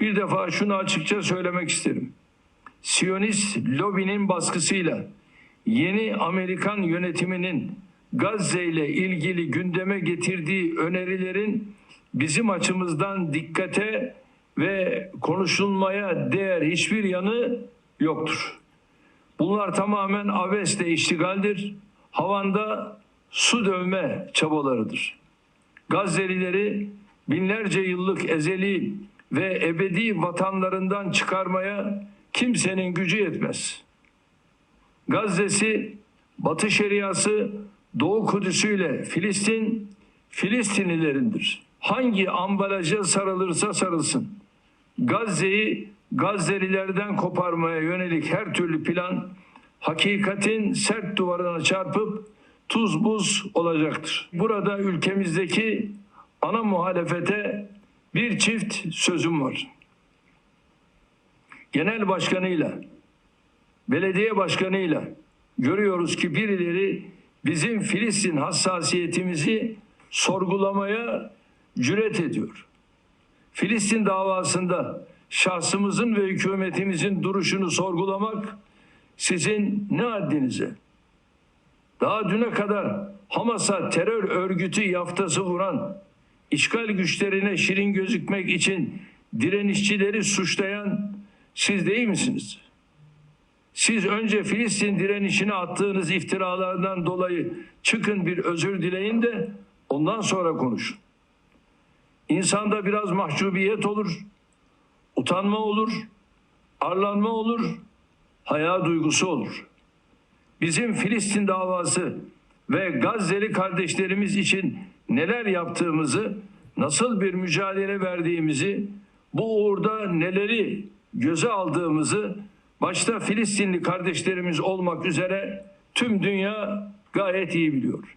Bir defa şunu açıkça söylemek isterim. Siyonist lobinin baskısıyla yeni Amerikan yönetiminin Gazze ile ilgili gündeme getirdiği önerilerin bizim açımızdan dikkate ve konuşulmaya değer hiçbir yanı yoktur. Bunlar tamamen abesle iştigaldir. Havanda su dövme çabalarıdır. Gazze'lileri binlerce yıllık ezeli ve ebedi vatanlarından çıkarmaya kimsenin gücü yetmez. Gazze'si, Batı Şeriası, Doğu Kudüs'üyle Filistin, Filistinlilerindir. Hangi ambalaja sarılırsa sarılsın. Gazze'yi Gazze'lilerden koparmaya yönelik her türlü plan hakikatin sert duvarına çarpıp tuz buz olacaktır. Burada ülkemizdeki ana muhalefete bir çift sözüm var. Genel başkanıyla, belediye başkanıyla görüyoruz ki birileri bizim Filistin hassasiyetimizi sorgulamaya cüret ediyor. Filistin davasında şahsımızın ve hükümetimizin duruşunu sorgulamak sizin ne haddinize? Daha düne kadar Hamas'a terör örgütü yaftası vuran, işgal güçlerine şirin gözükmek için direnişçileri suçlayan siz değil misiniz? Siz önce Filistin direnişine attığınız iftiralardan dolayı çıkın bir özür dileyin de ondan sonra konuşun. İnsanda biraz mahcubiyet olur, utanma olur, arlanma olur, haya duygusu olur. Bizim Filistin davası ve Gazze'li kardeşlerimiz için neler yaptığımızı, nasıl bir mücadele verdiğimizi, bu uğurda neleri göze aldığımızı başta Filistinli kardeşlerimiz olmak üzere tüm dünya gayet iyi biliyor.